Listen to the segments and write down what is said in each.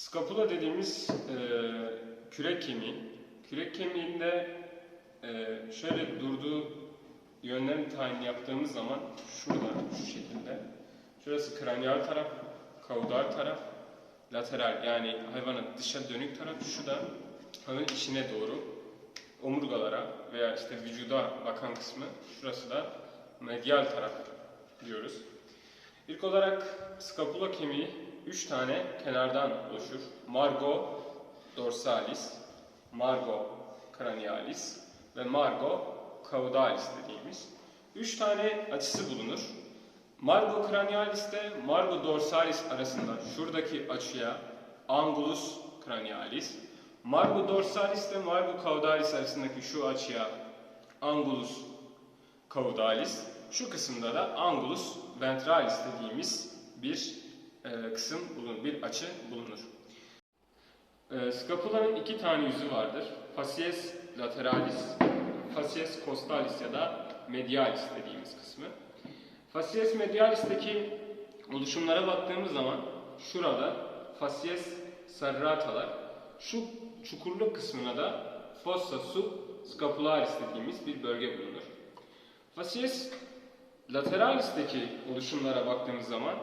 Skapula dediğimiz e, kürek kemiği. Kürek kemiğinde e, şöyle durduğu yönlerin tayin yaptığımız zaman şurada şu şekilde. Şurası kraniyal taraf, kaudal taraf, lateral yani hayvanın dışa dönük taraf. Şu da hayvanın içine doğru omurgalara veya işte vücuda bakan kısmı. Şurası da medial taraf diyoruz. İlk olarak skapula kemiği 3 tane kenardan oluşur. Margo dorsalis, margo cranialis ve margo caudalis dediğimiz 3 tane açısı bulunur. Margo cranialis ile margo dorsalis arasında şuradaki açıya angulus cranialis, margo dorsalis ile margo caudalis arasındaki şu açıya angulus caudalis, şu kısımda da angulus ventralis dediğimiz bir e, kısım bulunur, bir açı bulunur. E, scapulanın iki tane yüzü vardır. Facies lateralis, facies costalis ya da medialis dediğimiz kısmı. Facies medialis'teki oluşumlara baktığımız zaman şurada facies serratalar, şu çukurluk kısmına da fossa subscapularis dediğimiz bir bölge bulunur. Facies lateralis'teki oluşumlara baktığımız zaman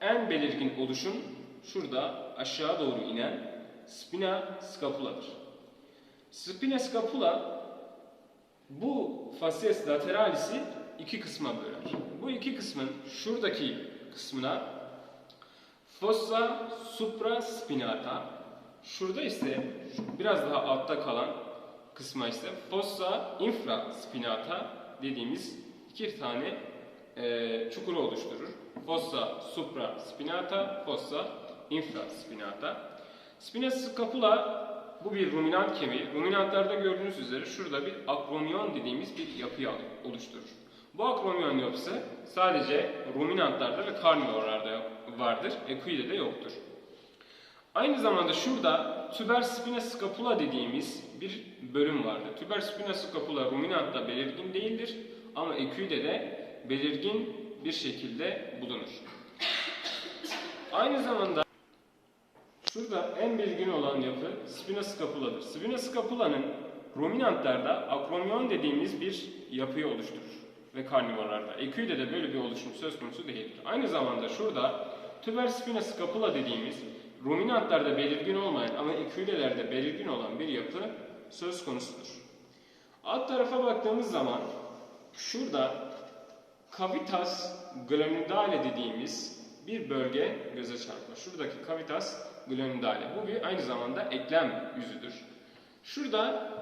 en belirgin oluşum şurada aşağı doğru inen spina scapuladır. Spina scapula bu facies lateralis'i iki kısma böler. Bu iki kısmın şuradaki kısmına fossa supraspinata, şurada ise biraz daha altta kalan kısma ise fossa infraspinata dediğimiz iki tane e, çukuru oluşturur. Fossa supraspinata, fossa infraspinata. Spina scapula bu bir ruminant kemiği. Ruminantlarda gördüğünüz üzere şurada bir akromyon dediğimiz bir yapıyı oluşturur. Bu akromyon yapısı sadece ruminantlarda ve karnivorlarda vardır. Equide'de yoktur. Aynı zamanda şurada tüber spina scapula dediğimiz bir bölüm vardır. Tüber spina scapula ruminantta belirgin değildir ama equide'de belirgin bir şekilde bulunur. Aynı zamanda şurada en belirgin olan yapı spina scapuladır. Spina scapula'nın ruminantlarda akromyon dediğimiz bir yapıyı oluşturur ve karnivorlarda. Equide'de böyle bir oluşum söz konusu değildir. Aynı zamanda şurada tüber spina scapula dediğimiz ruminantlarda belirgin olmayan ama equidelerde belirgin olan bir yapı söz konusudur. Alt tarafa baktığımız zaman şurada cavitas glanulale dediğimiz bir bölge göze çarpar. Şuradaki cavitas glanulale. Bu bir aynı zamanda eklem yüzüdür. Şurada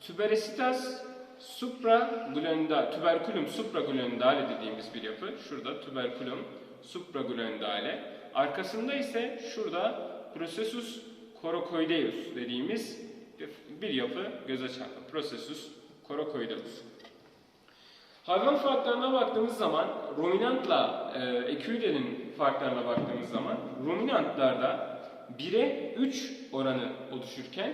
tuberositas supraglanulale, tuberculum supraglanulale dediğimiz bir yapı. Şurada tuberculum supraglanulale. Arkasında ise şurada processus coracoideus dediğimiz bir yapı göze çarpar. Processus coracoideus. Hayvan farklarına baktığımız zaman ruminantla e, equide'nin farklarına baktığımız zaman ruminantlarda 1'e 3 oranı oluşurken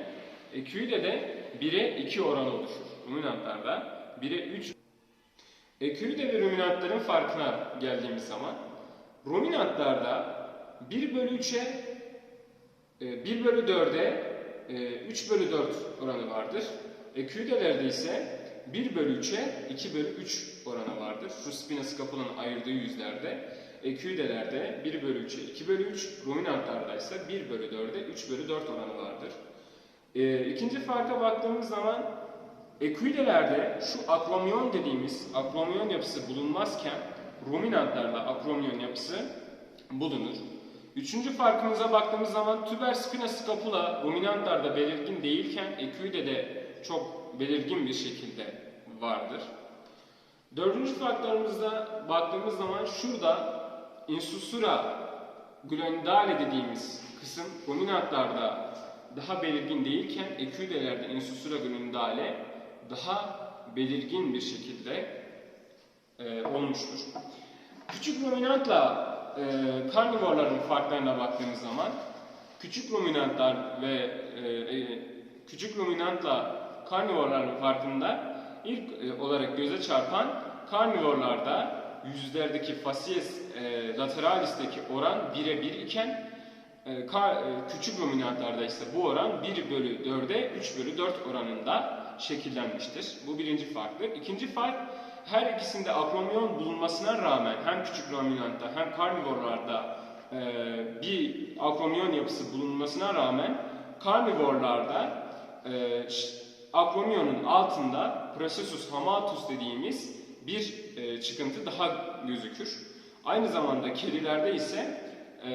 equide'de 1'e 2 oranı oluşur. Ruminantlarda 1'e 3 Equide ve ruminantların farkına geldiğimiz zaman ruminantlarda 1 bölü 3'e 1 bölü 4'e 3 bölü 4 oranı vardır. Equidelerde ise 1 bölü 3'e 2 bölü 3 oranı vardır. Şu spina scapula'nın ayırdığı yüzlerde. Equidelerde 1 bölü 3'e 2 bölü 3, ruminantlarda ise 1 bölü 4'e 3 bölü 4 oranı vardır. E, ikinci farka baktığımız zaman Equidelerde şu akromyon dediğimiz akromyon yapısı bulunmazken ruminantlarda akromyon yapısı bulunur. Üçüncü farkımıza baktığımız zaman tüber spina scapula ruminantlarda belirgin değilken equide'de çok belirgin bir şekilde vardır. Dördüncü farklarımızda baktığımız zaman şurada insusura glandale dediğimiz kısım ruminantlarda daha belirgin değilken equidelerde insusura glandale daha belirgin bir şekilde e, olmuştur. Küçük ruminantla e, karnivorların farklarına baktığımız zaman küçük ruminantlar ve e, e, küçük ruminantla karnivorların farkında ilk e, olarak göze çarpan karnivorlarda yüzlerdeki facies e, lateralis'teki oran 1'e 1 iken E, ka- e, küçük ruminantlarda ise bu oran 1 bölü 4'e 3 bölü 4 oranında şekillenmiştir. Bu birinci farklı. İkinci fark her ikisinde akromyon bulunmasına rağmen hem küçük ruminantta hem karnivorlarda e, bir akromyon yapısı bulunmasına rağmen karnivorlarda e, akromiyonun altında processus hamatus dediğimiz bir e, çıkıntı daha gözükür. Aynı zamanda kedilerde ise e,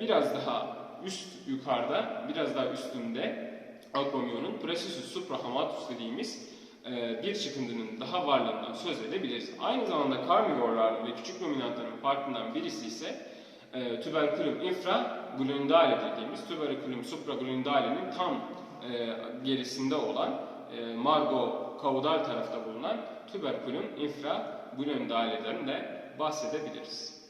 biraz daha üst yukarıda, biraz daha üstünde akromiyonun processus suprahamatus dediğimiz e, bir çıkıntının daha varlığından söz edebiliriz. Aynı zamanda karnivorlar ve küçük ruminantların farkından birisi ise e, tuberculum infraglundale dediğimiz tuberculum supraglundale'nin tam e, gerisinde olan e, margo kaudal tarafta bulunan tuberculum infraglundale'den de bahsedebiliriz.